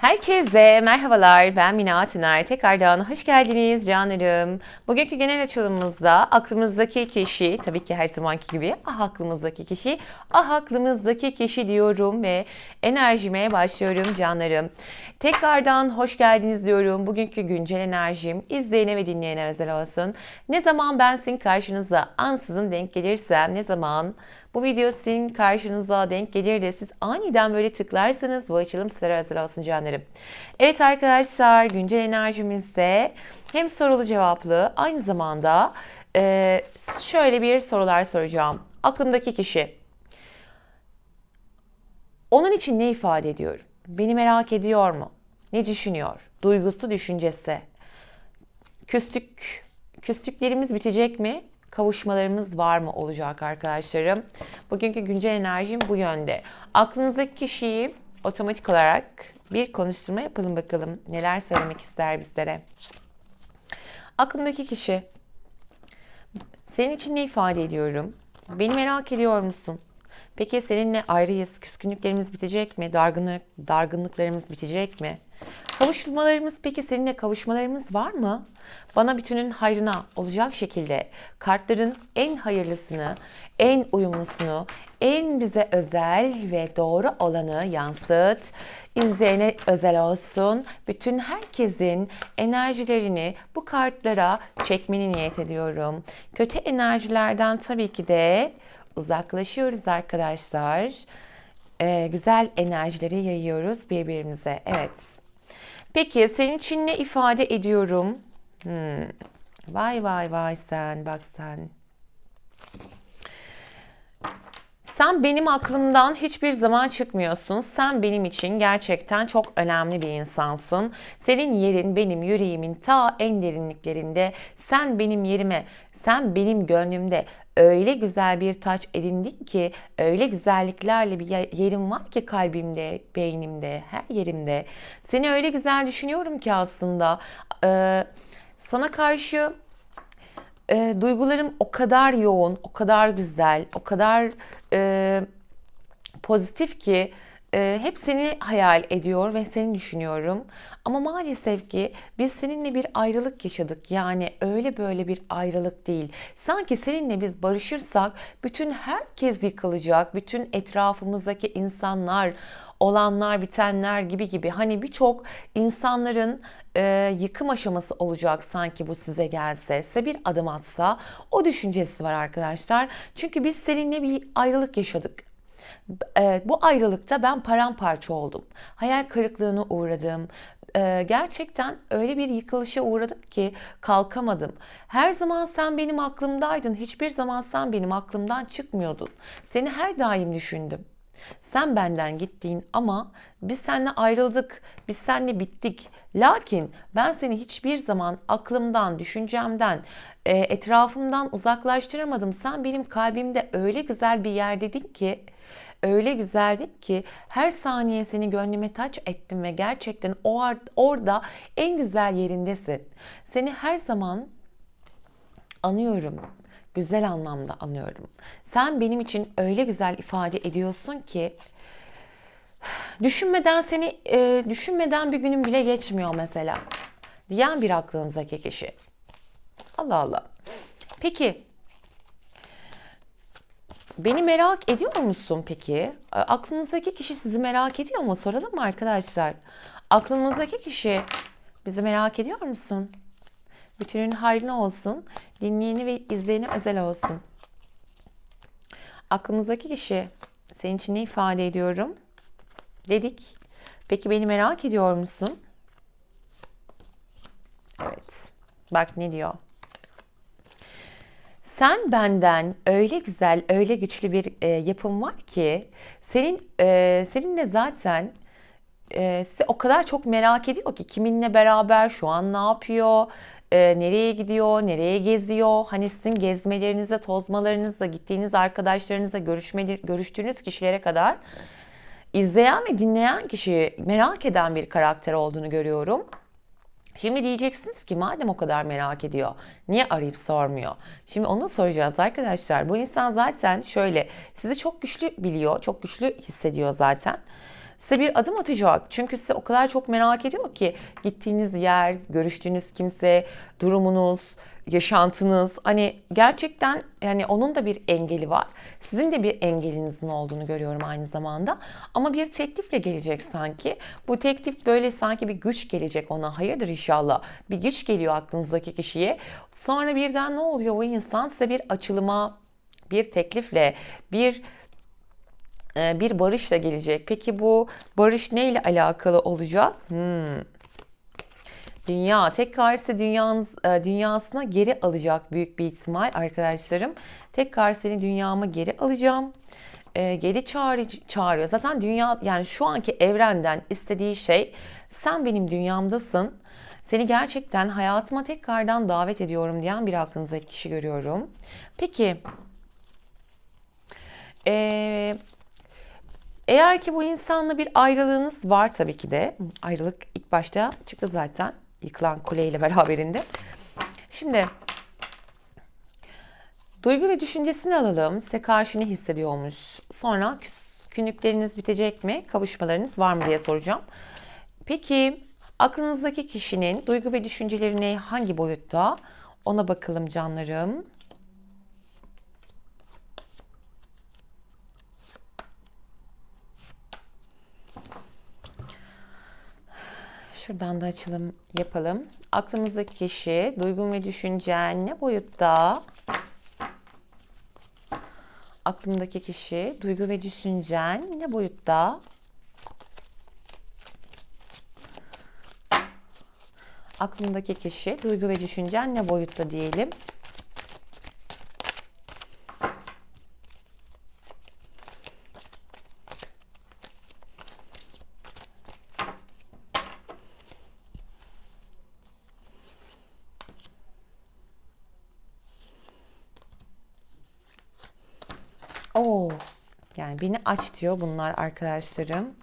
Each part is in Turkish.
Herkese merhabalar. Ben Mina Tüner. Tekrardan hoş geldiniz canlarım. Bugünkü genel açılımımızda aklımızdaki kişi, tabii ki her zamanki gibi ah aklımızdaki kişi, ah aklımızdaki kişi diyorum ve enerjime başlıyorum canlarım. Tekrardan hoş geldiniz diyorum. Bugünkü güncel enerjim izleyene ve dinleyene özel olsun. Ne zaman ben sizin karşınıza ansızın denk gelirsem, ne zaman bu video sizin karşınıza denk gelir de siz aniden böyle tıklarsanız bu açılım sizlere özel olsun canlarım. Evet arkadaşlar güncel enerjimizde hem sorulu cevaplı aynı zamanda e, şöyle bir sorular soracağım. Aklımdaki kişi onun için ne ifade ediyor? Beni merak ediyor mu? Ne düşünüyor? Duygusu, düşüncesi. Küslük, küslüklerimiz bitecek mi? Kavuşmalarımız var mı olacak arkadaşlarım? Bugünkü güncel enerjim bu yönde. Aklınızdaki kişiyi otomatik olarak bir konuşturma yapalım bakalım. Neler söylemek ister bizlere? Aklımdaki kişi senin için ne ifade ediyorum? Beni merak ediyor musun? Peki seninle ayrıyız. Küskünlüklerimiz bitecek mi? Dargınlık, dargınlıklarımız bitecek mi? Kavuşmalarımız peki seninle kavuşmalarımız var mı? Bana bütünün hayrına olacak şekilde kartların en hayırlısını, en uyumlusunu, en bize özel ve doğru olanı yansıt. İzleyene özel olsun. Bütün herkesin enerjilerini bu kartlara çekmeni niyet ediyorum. Kötü enerjilerden tabii ki de uzaklaşıyoruz arkadaşlar. Ee, güzel enerjileri yayıyoruz birbirimize. Evet. Peki senin için ne ifade ediyorum? Hmm. Vay vay vay sen bak sen. Sen benim aklımdan hiçbir zaman çıkmıyorsun. Sen benim için gerçekten çok önemli bir insansın. Senin yerin benim yüreğimin ta en derinliklerinde. Sen benim yerime, sen benim gönlümde öyle güzel bir taç edindin ki, öyle güzelliklerle bir yerim var ki kalbimde, beynimde, her yerimde. Seni öyle güzel düşünüyorum ki aslında. Ee, sana karşı e, duygularım o kadar yoğun, o kadar güzel, o kadar e, pozitif ki e, hep seni hayal ediyor ve seni düşünüyorum. Ama maalesef ki biz seninle bir ayrılık yaşadık. Yani öyle böyle bir ayrılık değil. Sanki seninle biz barışırsak bütün herkes yıkılacak. Bütün etrafımızdaki insanlar, olanlar, bitenler gibi gibi. Hani birçok insanların e, yıkım aşaması olacak sanki bu size gelse, size bir adım atsa o düşüncesi var arkadaşlar. Çünkü biz seninle bir ayrılık yaşadık. E, bu ayrılıkta ben paramparça oldum. Hayal kırıklığına uğradım. E, gerçekten öyle bir yıkılışa uğradım ki kalkamadım. Her zaman sen benim aklımdaydın. Hiçbir zaman sen benim aklımdan çıkmıyordun. Seni her daim düşündüm. Sen benden gittin ama biz seninle ayrıldık, biz seninle bittik. Lakin ben seni hiçbir zaman aklımdan, düşüncemden, e, etrafımdan uzaklaştıramadım. Sen benim kalbimde öyle güzel bir yerdedin ki, öyle güzeldin ki her saniye seni gönlüme taç ettim ve gerçekten o orada en güzel yerindesin. Seni her zaman anıyorum güzel anlamda anıyorum. Sen benim için öyle güzel ifade ediyorsun ki düşünmeden seni e, düşünmeden bir günüm bile geçmiyor mesela. Diyen bir aklınızdaki kişi. Allah Allah. Peki Beni merak ediyor musun peki? Aklınızdaki kişi sizi merak ediyor mu? Soralım mı arkadaşlar? Aklınızdaki kişi bizi merak ediyor musun? Bütünün hayrına olsun. Dinleyeni ve izleyeni özel olsun. Aklımızdaki kişi senin için ne ifade ediyorum? Dedik. Peki beni merak ediyor musun? Evet. Bak ne diyor? Sen benden öyle güzel, öyle güçlü bir e, yapım var ki senin e, seninle zaten e, size o kadar çok merak ediyor ki kiminle beraber şu an ne yapıyor, e, nereye gidiyor, nereye geziyor. Hani sizin gezmelerinizde, tozmalarınızda, gittiğiniz arkadaşlarınızla, görüştüğünüz kişilere kadar izleyen ve dinleyen kişi merak eden bir karakter olduğunu görüyorum. Şimdi diyeceksiniz ki madem o kadar merak ediyor niye arayıp sormuyor? Şimdi onu soracağız arkadaşlar. Bu insan zaten şöyle sizi çok güçlü biliyor, çok güçlü hissediyor zaten. Size bir adım atacak. Çünkü size o kadar çok merak ediyor ki gittiğiniz yer, görüştüğünüz kimse, durumunuz, yaşantınız hani gerçekten yani onun da bir engeli var. Sizin de bir engelinizin olduğunu görüyorum aynı zamanda. Ama bir teklifle gelecek sanki. Bu teklif böyle sanki bir güç gelecek ona. Hayırdır inşallah. Bir güç geliyor aklınızdaki kişiye. Sonra birden ne oluyor? O insan size bir açılıma, bir teklifle, bir bir barışla gelecek. Peki bu barış neyle alakalı olacak? Hmm. Dünya tekrar ise dünyanız, e, dünyasına geri alacak büyük bir ihtimal arkadaşlarım. Tekrar seni dünyama geri alacağım. E, geri çağır, çağırıyor. Zaten dünya yani şu anki evrenden istediği şey sen benim dünyamdasın. Seni gerçekten hayatıma tekrardan davet ediyorum diyen bir aklınızdaki kişi görüyorum. Peki ee, eğer ki bu insanla bir ayrılığınız var tabii ki de. Ayrılık ilk başta çıktı zaten. Yıkılan kuleyle beraberinde. Şimdi duygu ve düşüncesini alalım. Size karşı ne hissediyormuş? Sonra küskünlükleriniz bitecek mi? Kavuşmalarınız var mı diye soracağım. Peki aklınızdaki kişinin duygu ve düşüncelerini hangi boyutta? Ona bakalım canlarım. Şuradan da açılım yapalım. Aklımızdaki kişi, duygun ve düşüncen ne boyutta? Aklımdaki kişi, duygu ve düşüncen ne boyutta? Aklımdaki kişi, duygu ve düşüncen ne boyutta diyelim. Yani beni aç diyor bunlar arkadaşlarım.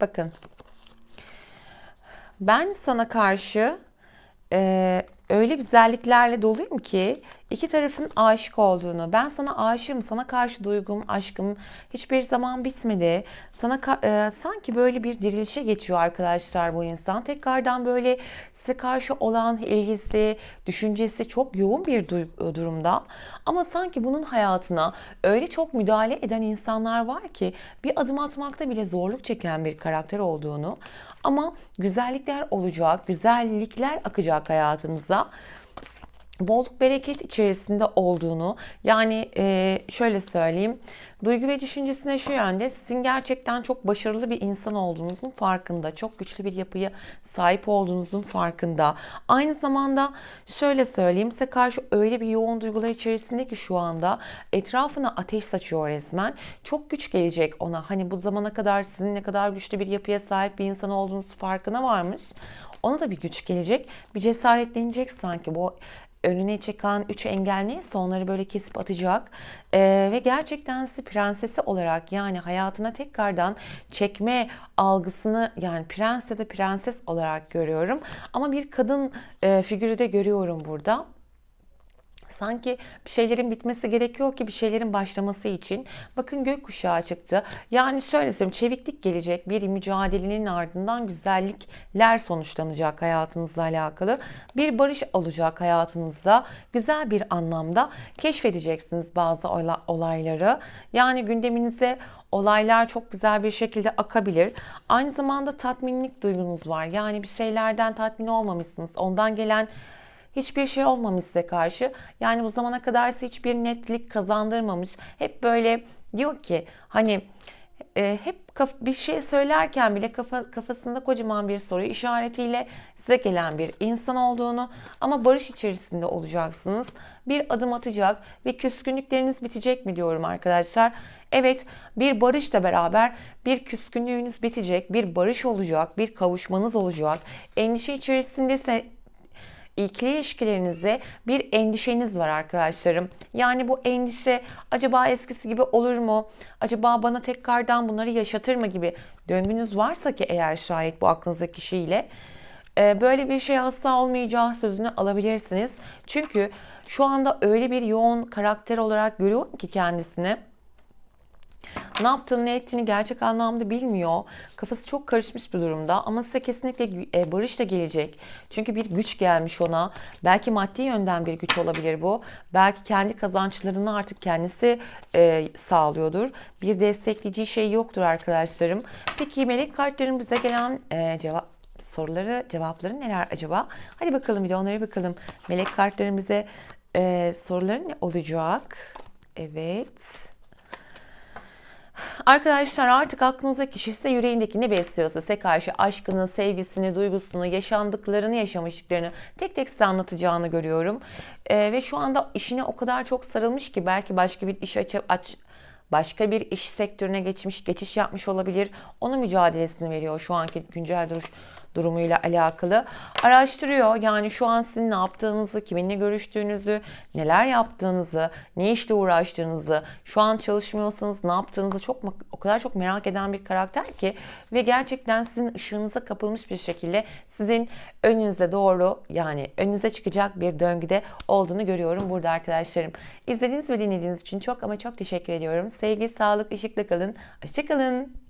Bakın. Ben sana karşı e, öyle güzelliklerle doluyum ki iki tarafın aşık olduğunu, ben sana aşığım, sana karşı duygum, aşkım hiçbir zaman bitmedi. Sana e, sanki böyle bir dirilişe geçiyor arkadaşlar bu insan. Tekrardan böyle size karşı olan ilgisi, düşüncesi çok yoğun bir durumda. Ama sanki bunun hayatına öyle çok müdahale eden insanlar var ki bir adım atmakta bile zorluk çeken bir karakter olduğunu ama güzellikler olacak, güzellikler akacak hayatınıza bolluk bereket içerisinde olduğunu yani e, şöyle söyleyeyim duygu ve düşüncesine şu yönde sizin gerçekten çok başarılı bir insan olduğunuzun farkında çok güçlü bir yapıya sahip olduğunuzun farkında. Aynı zamanda şöyle söyleyeyim size karşı öyle bir yoğun duygular içerisinde ki şu anda etrafına ateş saçıyor resmen. Çok güç gelecek ona. Hani bu zamana kadar sizin ne kadar güçlü bir yapıya sahip bir insan olduğunuz farkına varmış. Ona da bir güç gelecek. Bir cesaretlenecek sanki. Bu önüne çıkan üç engel neyse onları böyle kesip atacak ee, ve gerçekten sizi prensesi olarak yani hayatına tekrardan çekme algısını yani prens ya prenses olarak görüyorum ama bir kadın e, figürü de görüyorum burada. Sanki bir şeylerin bitmesi gerekiyor ki bir şeylerin başlaması için. Bakın gökkuşağı çıktı. Yani şöyle söyleyeyim çeviklik gelecek. Bir mücadelenin ardından güzellikler sonuçlanacak hayatınızla alakalı. Bir barış olacak hayatınızda. Güzel bir anlamda keşfedeceksiniz bazı olayları. Yani gündeminize olaylar çok güzel bir şekilde akabilir. Aynı zamanda tatminlik duygunuz var. Yani bir şeylerden tatmin olmamışsınız. Ondan gelen hiçbir şey olmamış size karşı. Yani bu zamana kadar size hiçbir netlik kazandırmamış. Hep böyle diyor ki hani e, hep bir şey söylerken bile kafa, kafasında kocaman bir soru işaretiyle size gelen bir insan olduğunu ama barış içerisinde olacaksınız. Bir adım atacak ve küskünlükleriniz bitecek mi diyorum arkadaşlar. Evet bir barışla beraber bir küskünlüğünüz bitecek, bir barış olacak, bir kavuşmanız olacak. Endişe içerisinde ise İlkili ilişkilerinizde bir endişeniz var arkadaşlarım. Yani bu endişe acaba eskisi gibi olur mu? Acaba bana tekrardan bunları yaşatır mı gibi döngünüz varsa ki eğer şayet bu aklınızdaki kişiyle e, böyle bir şey asla olmayacağı sözünü alabilirsiniz. Çünkü şu anda öyle bir yoğun karakter olarak görüyorum ki kendisini. Ne yaptığını ne ettiğini gerçek anlamda bilmiyor. Kafası çok karışmış bir durumda ama size kesinlikle e, barış da gelecek. Çünkü bir güç gelmiş ona. Belki maddi yönden bir güç olabilir bu. Belki kendi kazançlarını artık kendisi e, sağlıyordur. Bir destekleyici şey yoktur arkadaşlarım. Peki melek kartların bize gelen e, cevap soruları, cevapları neler acaba? Hadi bakalım bir de onlara bakalım. Melek kartların bize e, soruları ne olacak? Evet. Arkadaşlar artık aklınızdaki kişi size yüreğindekini besliyorsa size karşı aşkını, sevgisini, duygusunu, yaşandıklarını, yaşamışlıklarını tek tek size anlatacağını görüyorum. Ee, ve şu anda işine o kadar çok sarılmış ki belki başka bir iş aç, aç başka bir iş sektörüne geçmiş, geçiş yapmış olabilir. Onun mücadelesini veriyor şu anki güncel duruş durumuyla alakalı. Araştırıyor. Yani şu an sizin ne yaptığınızı, kiminle görüştüğünüzü, neler yaptığınızı, ne işle uğraştığınızı, şu an çalışmıyorsanız ne yaptığınızı çok o kadar çok merak eden bir karakter ki ve gerçekten sizin ışığınıza kapılmış bir şekilde sizin önünüze doğru yani önünüze çıkacak bir döngüde olduğunu görüyorum burada arkadaşlarım. İzlediğiniz ve dinlediğiniz için çok ama çok teşekkür ediyorum. Sevgi, sağlık, ışıkla kalın. Hoşçakalın.